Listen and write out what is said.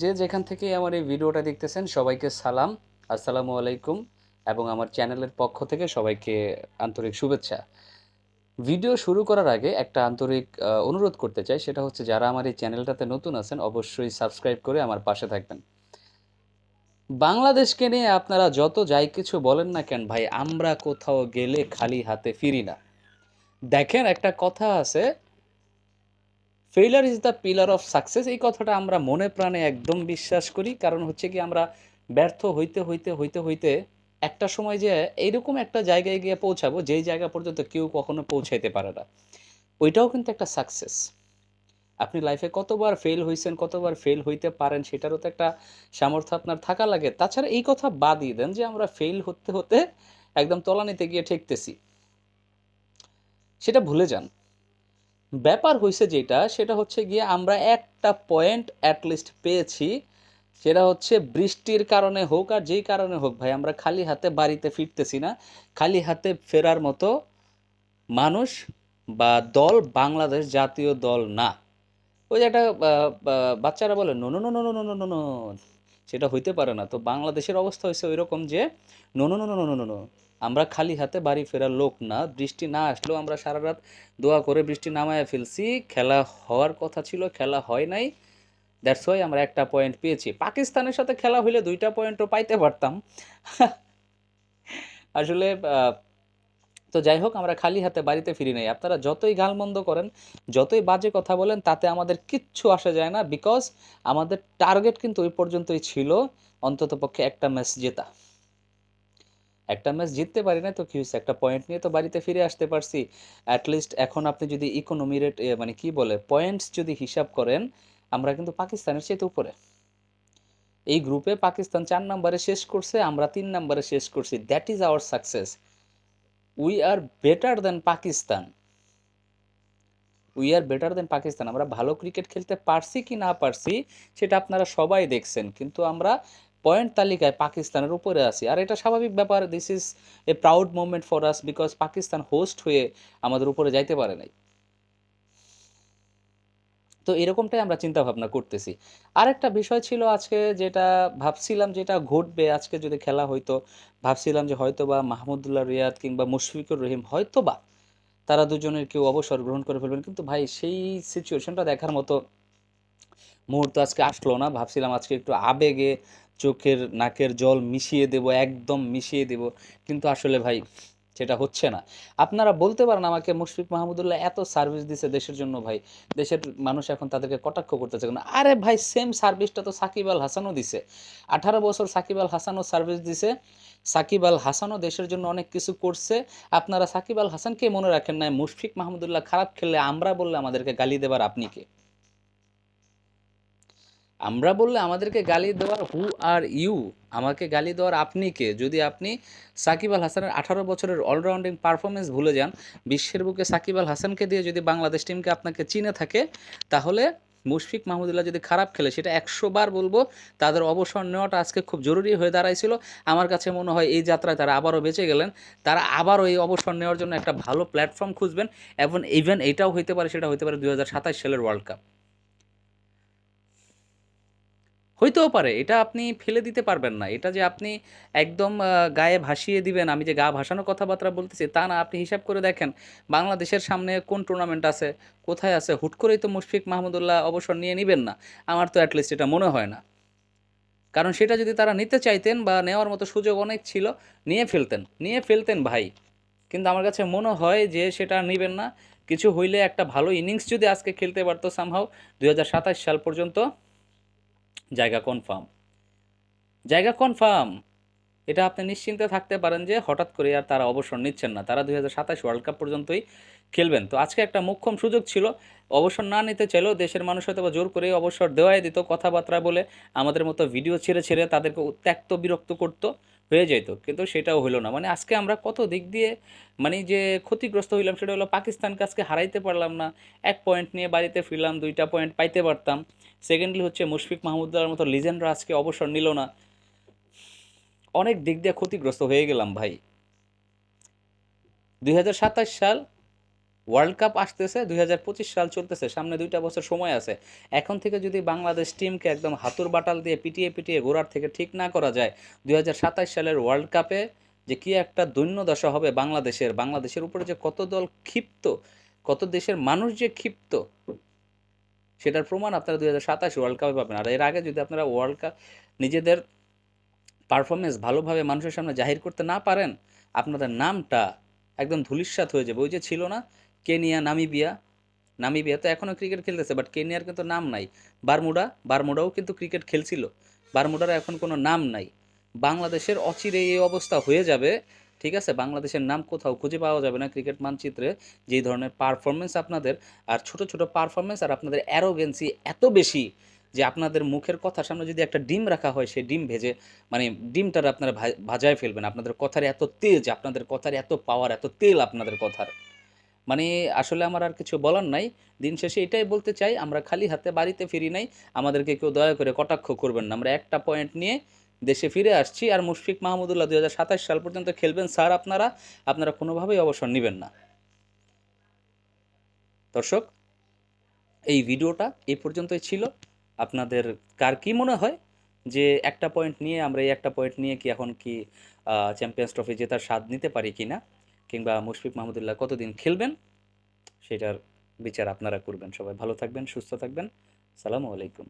যে যেখান থেকে আমার এই ভিডিওটা দেখতেছেন, সবাইকে সালাম, আসসালামু আলাইকুম, এবং আমার চ্যানেলের পক্ষ থেকে সবাইকে আন্তরিক শুভেচ্ছা। ভিডিও শুরু করার আগে একটা আন্তরিক অনুরোধ করতে চাই, সেটা হচ্ছে যারা আমার এই চ্যানেলটাতে নতুন আছেন, অবশ্যই সাবস্ক্রাইব করে আমার পাশে থাকবেন। বাংলাদেশকে নিয়ে আপনারা যত যাই কিছু বলেন না কেন, ভাই, আমরা কোথাও গেলে খালি হাতে ফিরি না। দেখেন, একটা কথা আছে failure is the pillar of success এই কথাটা আমরা মনে প্রাণে একদম বিশ্বাস করি। কারণ হচ্ছে কি, আমরা ব্যর্থ হইতে হইতে হইতে হইতে একটা সময় যে এইরকম একটা জায়গায় গিয়ে পৌঁছাবো, যেই জায়গা পর্যন্ত কেউ কখনো পৌঁছাইতে পারে না। ওইটাও কিন্তু একটা সাকসেস আপনি লাইফে কতবার ফেল হয়েছেন কতবার ফেল হইতে পারেন, সেটারও তো একটা সামর্থ্য আপনার থাকা লাগে। তাছাড়া এই কথা বাদই দেন যে আমরা ফেল হতে হতে একদম তলানিতে গিয়ে ঠেকতেছি। সেটা ভুলে যান। ব্যাপার হয়েছে যেটা সেটা হচ্ছে গিয়ে আমরা একটা পয়েন্ট অ্যাটলিস্ট পেয়েছি সেটা হচ্ছে বৃষ্টির কারণে হোক আর যেই কারণে হোক ভাই আমরা খালি হাতে বাড়িতে ফিরতেছি না খালি হাতে ফেরার মতো মানুষ বা দল বাংলাদেশ জাতীয় দল না ওই যে একটা বাচ্চারা বলে no no no no no no no no সেটা হইতে পারে না তো বাংলাদেশের অবস্থা হয়েছে ওই রকম যে no no no no no no no আমরা খালি হাতে বাড়ি ফেরার লোক না। বৃষ্টি না আসলেও আমরা সারা রাত দোয়া করে বৃষ্টি নামায় ফেলছি। খেলা হওয়ার কথা ছিল, খেলা হয় নাই। দ্যাটস ওয়াই আমরা একটা পয়েন্ট পেয়েছি। পাকিস্তানের সাথে খেলা হইলে দুইটা পয়েন্টও পাইতে পারতাম। আসলে তো যাই হোক, আমরা খালি হাতে বাড়িতে ফিরি নাই। আপনারা যতই গালমন্দ করেন, যতই বাজে কথা বলেন, তাতে আমাদের কিচ্ছু আসা যায় না। বিকজ আমাদের টার্গেট কিন্তু ওই পর্যন্তই ছিল। অন্তত পক্ষে একটা ম্যাচ জেতা। একটা ম্যাচ জিততে পারি না তো কি হয়েছে একটা পয়েন্ট নিয়ে তো বাড়িতে ফিরে আসতে পারছি। অ্যাটলিস্ট এখন আপনি যদি ইকোনমি রেট মানে কি বলে পয়েন্টস যদি হিসাব করেন, আমরা কিন্তু পাকিস্তানের চেয়ে উপরে। এই গ্রুপে পাকিস্তান চার নম্বরে শেষ করছে, আমরা তিন নম্বরে শেষ করছি। That is our success we are better than Pakistan. We are better than Pakistan. আমরা ভালো ক্রিকেট খেলতে পারছি কি না পারছি, সেটা আপনারা সবাই দেখছেন। কিন্তু আমরা পয়েন্ট তালিকায় পাকিস্তানের উপরে আছি। আর এটা স্বাভাবিক ব্যাপার this is a proud moment for us because Pakistan host হয়ে আমাদের উপরে যাইতে পারে নাই। তো এরকমটাই আমরা চিন্তা ভাবনা করতেছি। আরেকটা বিষয় ছিল আজকে যেটা ভাবছিলাম যেটা ঘটবে, আজকে যদি খেলা হইতো, ভাবছিলাম যে হয়তো বা মাহমুদুল্লাহ রিয়াদ কিংবা মুশফিকুর রহিম হয়তো বা তারা দুজনের কেউ অবসর গ্রহণ করে ফেলবেন। কিন্তু ভাই, সেই সিচুয়েশনটা দেখার মতো মুহূর্ত আজকে আসলো না। ভাবছিলাম আজকে একটু আবেগে চোখের নাকের জল মিশিয়ে দেব, একদম মিশিয়ে দেব। কিন্তু আসলে ভাই, সেটা হচ্ছে না। আপনারা বলতে পারেন আমাকে, মুশফিক মাহমুদুল্লাহ এত সার্ভিস দিছে দেশের জন্য ভাই। দেশের মানুষ এখন তাদেরকে কটাক্ষ করতেছে কেন? আরে ভাই সেম সার্ভিসটা তো সাকিব আল হাসানও দিছে। আঠারো বছর সাকিব আল হাসানও সার্ভিস দিছে। সাকিব আল হাসানও দেশের জন্য অনেক কিছু করছে। আপনারা সাকিব আল হাসানকে মনে রাখেন না মুশফিক মাহমুদুল্লাহ খারাপ খেললে আমরা বললে আমাদেরকে গালি দেবার আপনি কে? আমরা বললে আমাদেরকে গালি দেওয়ার হু আর ইউ আমাকে গালি দেওয়ার আপনি কে? যদি আপনি সাকিব আল হাসানের আঠারো বছরের অলরাউন্ডিং পারফরমেন্স ভুলে যান, বিশ্বের বুকে সাকিব আল হাসানকে দিয়ে যদি বাংলাদেশ টিমকে আপনাকে চিনে থাকে, তাহলে মুশফিক মাহমুদুল্লাহ যদি খারাপ খেলে, সেটা একশো বার বলব, তাদের অবসর নেওয়াটা আজকে খুব জরুরি হয়ে দাঁড়াইছিল। আমার কাছে মনে হয় এই যাত্রায় তারা আবারও বেঁচে গেলেন। তারা আবারও এই অবসর নেওয়ার জন্য একটা ভালো প্ল্যাটফর্ম খুঁজবেন, এবং ইভেন এটাও হইতে পারে, সেটা হইতে পারে দু হাজার সাতাশ সালের ওয়ার্ল্ড কাপ হইতেও পারে, এটা আপনি ফেলে দিতে পারবেন না। এটা যে আপনি একদম গায়ে ভাসিয়ে দিবেন, আমি যে গা ভাসানো কথাবার্তা বলতেছি, তা না। আপনি হিসাব করে দেখেন, বাংলাদেশের সামনে কোন টুর্নামেন্ট আছে, কোথায় আছে? হুট করেই তো মুশফিক মাহমুদুল্লাহ অবসর নিয়ে নেবেন না। আমার তো অ্যাটলিস্ট এটা মনে হয় না। কারণ সেটা যদি তারা নিতে চাইতেন বা নেওয়ার মতো সুযোগ অনেক ছিল, নিয়ে ফেলতেন। নিয়ে ফেলতেন ভাই। কিন্তু আমার কাছে মনে হয় যে সেটা নেবেন না। কিছু হইলে একটা ভালো ইনিংস যদি আজকে খেলতে পারতো সামহাও দু হাজার সাতাশ সাল পর্যন্ত। জায়গা কনফার্ম জায়গা কনফার্ম এটা আপনি নিশ্চিন্তে থাকতে পারেন যে হঠাৎ করে আর তারা অবসর নিচ্ছেন না। তারা দুই হাজার সাতাশ ওয়ার্ল্ড কাপ পর্যন্তই খেলবেন। তো আজকে একটা মোক্ষম সুযোগ ছিল। অবসর না নিতে চাইলেও দেশের মানুষ হয়তো বা জোর করে অবসর দেওয়াই দিত। কথাবার্তা বলে আমাদের মতো ভিডিও ছেড়ে ছেড়ে তাদেরকে ত্যক্ত বিরক্ত করতো, হয়ে যেত। কিন্তু সেটাও হলো না। মানে আজকে আমরা কত দিক দিয়ে মানে যে ক্ষতিগ্রস্ত হইলাম সেটা হলো পাকিস্তানকে আজকে হারাইতে পারলাম না। এক পয়েন্ট নিয়ে বাড়িতে ফিরলাম, দুইটা পয়েন্ট পাইতে পারতাম। সেকেন্ডলি হচ্ছে মুশফিক মাহমুদুল্লাহর মতো লিজেন্ডরা আজকে অবসর নিল না। অনেক দিক দিয়ে ক্ষতিগ্রস্ত হয়ে গেলাম ভাই। দুই হাজার সাতাশ সাল ওয়ার্ল্ড কাপ আসতেছে, দুই হাজার পঁচিশ সাল চলতেছে, সামনে দুইটা বছর সময় আছে। এখন থেকে যদি বাংলাদেশ টিমকে একদম হাতুর বাটাল দিয়ে পিটিয়ে পিটিয়ে ঘোরার থেকে ঠিক না করা যায়, দুই হাজার সাতাশ সালের ওয়ার্ল্ড কাপে যে কী একটা দৈন্য দশা হবে বাংলাদেশের বাংলাদেশের উপরে যে কত দল ক্ষিপ্ত, কত দেশের মানুষ যে ক্ষিপ্ত সেটার প্রমাণ আপনারা দুই হাজার সাতাশ ওয়ার্ল্ড কাপে পাবেন। আর এর আগে যদি আপনারা ওয়ার্ল্ড কাপ নিজেদের পারফরমেন্স ভালোভাবে মানুষের সামনে জাহির করতে না পারেন, আপনাদের নামটা একদম ধুলিস্বাত হয়ে যাবে। ওই যে ছিল না কেনিয়া, নামিবিয়া নামিবিয়া তো এখনও ক্রিকেট খেলতেছে বাট কেনিয়ার কিন্তু নাম নাই। বারমুডা, বারমুডাও কিন্তু ক্রিকেট খেলছিল। বারমুডার এখন কোনো নাম নাই। বাংলাদেশের অচিরে এই অবস্থা হয়ে যাবে। ঠিক আছে? বাংলাদেশের নাম কোথাও খুঁজে পাওয়া যাবে না ক্রিকেট মানচিত্রে। যেই ধরনের পারফরমেন্স আপনাদের আর ছোট ছোট পারফরমেন্স আর আপনাদের অ্যারোগেন্সি এত বেশি যে আপনাদের মুখের কথার সামনে যদি একটা ডিম রাখা হয়, সেই ডিম ভেজে মানে ডিমটার আপনারা ভাজায় ফেলবেন। আপনাদের কথার এত তেজ, আপনাদের কথার এত পাওয়ার এত তেল আপনাদের কথার। মানে আসলে আমার আর কিছু বলার নাই। দিন শেষে এটাই বলতে চাই, আমরা খালি হাতে বাড়িতে ফিরি নাই। আমাদেরকে কেউ দয়া করে কটাক্ষ করবেন না। আমরা একটা পয়েন্ট নিয়ে দেশে ফিরে আসছি আর মুশফিক মাহমুদুল্লাহ দুই হাজার সাতাশ সাল পর্যন্ত খেলবেন। স্যার, আপনারা আপনারা কোনোভাবেই অবসর নেবেন না। দর্শক, এই ভিডিওটা এই পর্যন্তই ছিল। আপনাদের কার কি মনে হয় যে একটা পয়েন্ট নিয়ে, আমরা এই একটা পয়েন্ট নিয়ে কি এখন কি চ্যাম্পিয়ন্স ট্রফি জেতার স্বাদ নিতে পারি কি না? কিংবা মুশফিক মাহমুদুল্লাহ কতদিন খেলবেন? সেটার বিচার আপনারা করবেন সবাই। ভালো থাকবেন, সুস্থ থাকবেন। সালামু আলাইকুম।